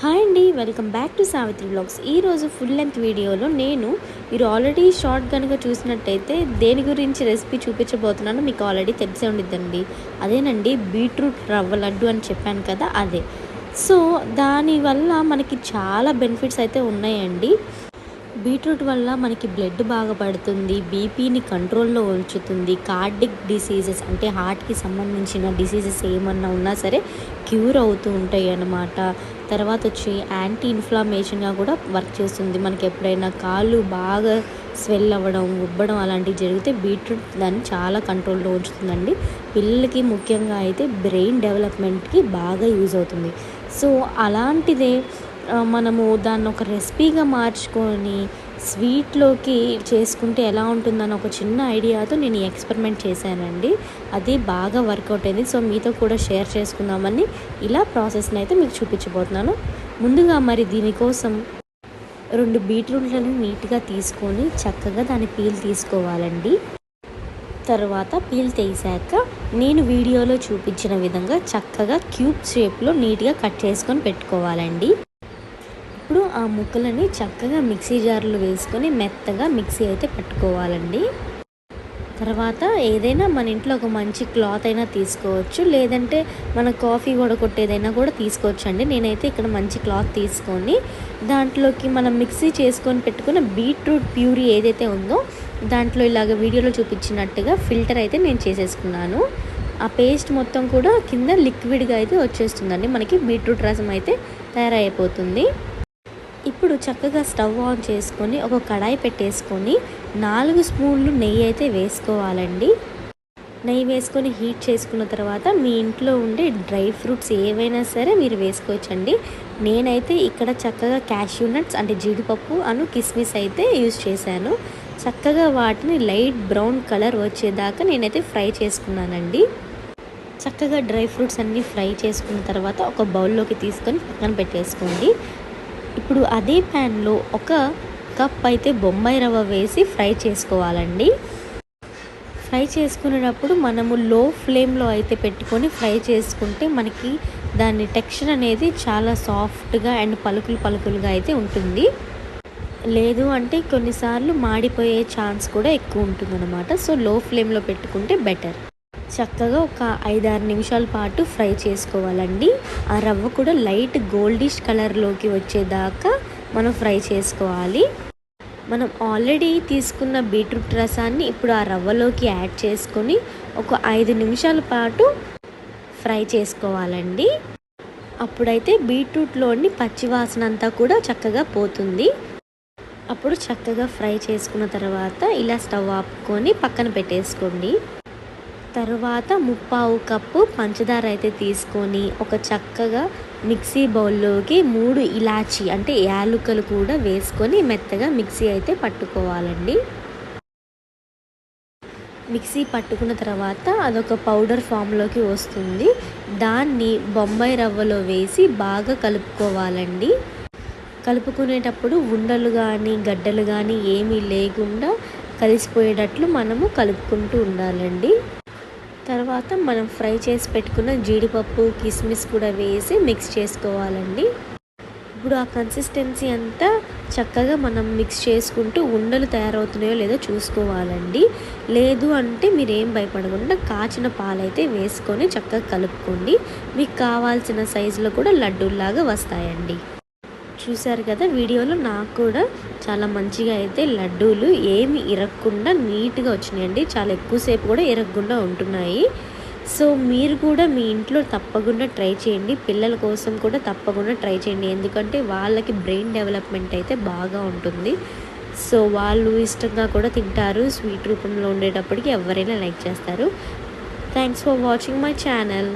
Hi అండి welcome back to Savitri blogs. ఈరోజు full length వీడియోలో నేను మీరు ఆల్రెడీ షార్ట్ కనుక చూసినట్టయితే దేని గురించి రెసిపీ చూపించబోతున్నానో మీకు ఆల్రెడీ తెలిసే ఉండిద్దండి. అదేనండి బీట్రూట్ రవ్వ లడ్డు అని చెప్పాను కదా అదే. సో దానివల్ల మనకి చాలా బెనిఫిట్స్ అయితే ఉన్నాయండి. బీట్రూట్ వల్ల మనకి బ్లడ్ బాగా పడుతుంది బీపీని కంట్రోల్లో ఉంచుతుంది. కార్డిక్ డిసీజెస్ అంటే హార్ట్కి సంబంధించిన డిసీజెస్ ఏమన్నా ఉన్నా సరే క్యూర్ అవుతూ ఉంటాయి అన్నమాట. తర్వాత వచ్చి యాంటీ ఇన్ఫ్లమేషన్గా కూడా వర్క్ చేస్తుంది. మనకి ఎప్పుడైనా కాళ్ళు బాగా స్వెల్ అవ్వడం ఉబ్బడం అలాంటివి జరిగితే బీట్రూట్ దాన్ని చాలా కంట్రోల్లో ఉంచుతుందండి. పిల్లలకి ముఖ్యంగా అయితే బ్రెయిన్ డెవలప్మెంట్కి బాగా యూజ్ అవుతుంది. సో అలాంటిదే మనము దాన్ని ఒక రెసిపీగా మార్చుకొని స్వీట్లోకి చేసుకుంటే ఎలా ఉంటుందని ఒక చిన్న ఐడియాతో నేను ఎక్స్పెరిమెంట్ చేశానండి. అది బాగా వర్కౌట్ అయింది. సో మీతో కూడా షేర్ చేసుకుందామని ఇలా ప్రాసెస్ని అయితే మీకు చూపించబోతున్నాను. ముందుగా మరి దీనికోసం రెండు బీట్రూట్లను నీట్గా తీసుకొని చక్కగా దాని పీల్ తీసుకోవాలండి. తర్వాత పీల్ తీసాక నేను వీడియోలో చూపించిన విధంగా చక్కగా క్యూబ్ షేప్లో నీట్గా కట్ చేసుకొని పెట్టుకోవాలండి. ఇప్పుడు ఆ ముక్కలని చక్కగా మిక్సీ జార్లో వేసుకొని మెత్తగా మిక్సీ అయితే పట్టుకోవాలండి. తర్వాత ఏదైనా మన ఇంట్లో ఒక మంచి క్లాత్ అయినా తీసుకోవచ్చు. లేదంటే మన కాఫీ వడకొట్టేదైనా కూడా తీసుకోవచ్చు అండి నేనైతే ఇక్కడ మంచి క్లాత్ తీసుకొని దాంట్లోకి మనం మిక్సీ చేసుకొని పెట్టుకున్న బీట్రూట్ ప్యూరీ ఏదైతే ఉందో దాంట్లో ఇలాగ వీడియోలో చూపించినట్టుగా ఫిల్టర్ అయితే నేను చేసేసుకున్నాను. ఆ పేస్ట్ మొత్తం కూడా కింద లిక్విడ్గా అయితే వచ్చేస్తుందండి. మనకి బీట్రూట్ రసం అయితే తయారైపోతుంది. ఇప్పుడు చక్కగా స్టవ్ ఆన్ చేసుకొని ఒక కడాయి పెట్టేసుకొని నాలుగు స్పూన్లు నెయ్యి అయితే వేసుకోవాలండి. నెయ్యి వేసుకొని హీట్ చేసుకున్న తర్వాత మీ ఇంట్లో ఉండే డ్రై ఫ్రూట్స్ ఏవైనా సరే మీరు వేసుకోవచ్చండి. నేనైతే ఇక్కడ చక్కగా క్యాష్యూ నట్స్ అంటే జీడిపప్పు అను కిస్మిస్ అయితే యూజ్ చేశాను. చక్కగా వాటిని లైట్ బ్రౌన్ కలర్ వచ్చేదాకా నేనైతే ఫ్రై చేసుకున్నానండి. చక్కగా డ్రై ఫ్రూట్స్ అన్నీ ఫ్రై చేసుకున్న తర్వాత ఒక బౌల్లోకి తీసుకొని పక్కన పెట్టేసుకోండి. ఇప్పుడు అదే ప్యాన్లో ఒక కప్ అయితే బొంబాయి రవ్వ వేసి ఫ్రై చేసుకోవాలండి. ఫ్రై చేసుకునేటప్పుడు మనము లో ఫ్లేమ్లో అయితే పెట్టుకొని ఫ్రై చేసుకుంటే మనకి దాని టెక్స్చర్ అనేది చాలా సాఫ్ట్గా అండ్ పలుకులు పలుకులుగా అయితే ఉంటుంది. లేదు అంటే కొన్నిసార్లు మాడిపోయే ఛాన్స్ కూడా ఎక్కువ ఉంటుందన్నమాట. సో లో ఫ్లేమ్లో పెట్టుకుంటే బెటర్. చక్కగా ఒక ఐదారు నిమిషాల పాటు ఫ్రై చేసుకోవాలండి. ఆ రవ్వ కూడా లైట్ గోల్డిష్ కలర్లోకి వచ్చేదాకా మనం ఫ్రై చేసుకోవాలి. మనం ఆల్రెడీ తీసుకున్న బీట్రూట్ రసాన్ని ఇప్పుడు ఆ రవ్వలోకి యాడ్ చేసుకొని ఒక ఐదు నిమిషాల పాటు ఫ్రై చేసుకోవాలండి. అప్పుడైతే బీట్రూట్లోని పచ్చివాసన అంతా కూడా చక్కగా పోతుంది. అప్పుడు చక్కగా ఫ్రై చేసుకున్న తర్వాత ఇలా స్టవ్ ఆపుకొని పక్కన పెట్టేసుకోండి. తర్వాత ముప్పావు కప్పు పంచదార అయితే తీసుకొని ఒక చక్కగా మిక్సీ బౌల్లోకి మూడు ఇలాచి అంటే యాలుకలు కూడా వేసుకొని మెత్తగా మిక్సీ అయితే పట్టుకోవాలండి. మిక్సీ పట్టుకున్న తర్వాత అదొక పౌడర్ ఫామ్లోకి వస్తుంది. దాన్ని బొంబాయి రవ్వలో వేసి బాగా కలుపుకోవాలండి. కలుపుకునేటప్పుడు ఉండలు కానీ గడ్డలు కానీ ఏమీ లేకుండా కలిసిపోయేటట్లు మనము కలుపుకుంటూ ఉండాలండి. తర్వాత మనం ఫ్రై చేసి పెట్టుకున్న జీడిపప్పు కిస్మిస్ కూడా వేసి మిక్స్ చేసుకోవాలండి. ఇప్పుడు ఆ కన్సిస్టెన్సీ అంతా చక్కగా మనం మిక్స్ చేసుకుంటూ ఉండలు తయారవుతున్నాయో లేదో చూసుకోవాలండి. లేదు అంటే మీరు ఏం భయపడకుండా కాచిన పాలైతే వేసుకొని చక్కగా కలుపుకోండి. మీకు కావాల్సిన సైజులో కూడా లడ్డూల్లాగా వస్తాయండి. చూశారు కదా వీడియోలో నాకు కూడా చాలా మంచిగా అయితే లడ్డూలు ఏమి ఇరగకుండా నీట్గా వచ్చినాయండి. చాలా ఎక్కువసేపు కూడా ఇరగకుండా ఉంటున్నాయి. సో మీరు కూడా మీ ఇంట్లో తప్పకుండా ట్రై చేయండి. పిల్లల కోసం కూడా తప్పకుండా ట్రై చేయండి. ఎందుకంటే వాళ్ళకి బ్రెయిన్ డెవలప్మెంట్ అయితే బాగా ఉంటుంది. సో వాళ్ళు ఇష్టంగా కూడా తింటారు. స్వీట్ రూపంలో ఉండేటప్పటికి ఎవరైనా లైక్ చేస్తారు. Thanks for watching my channel.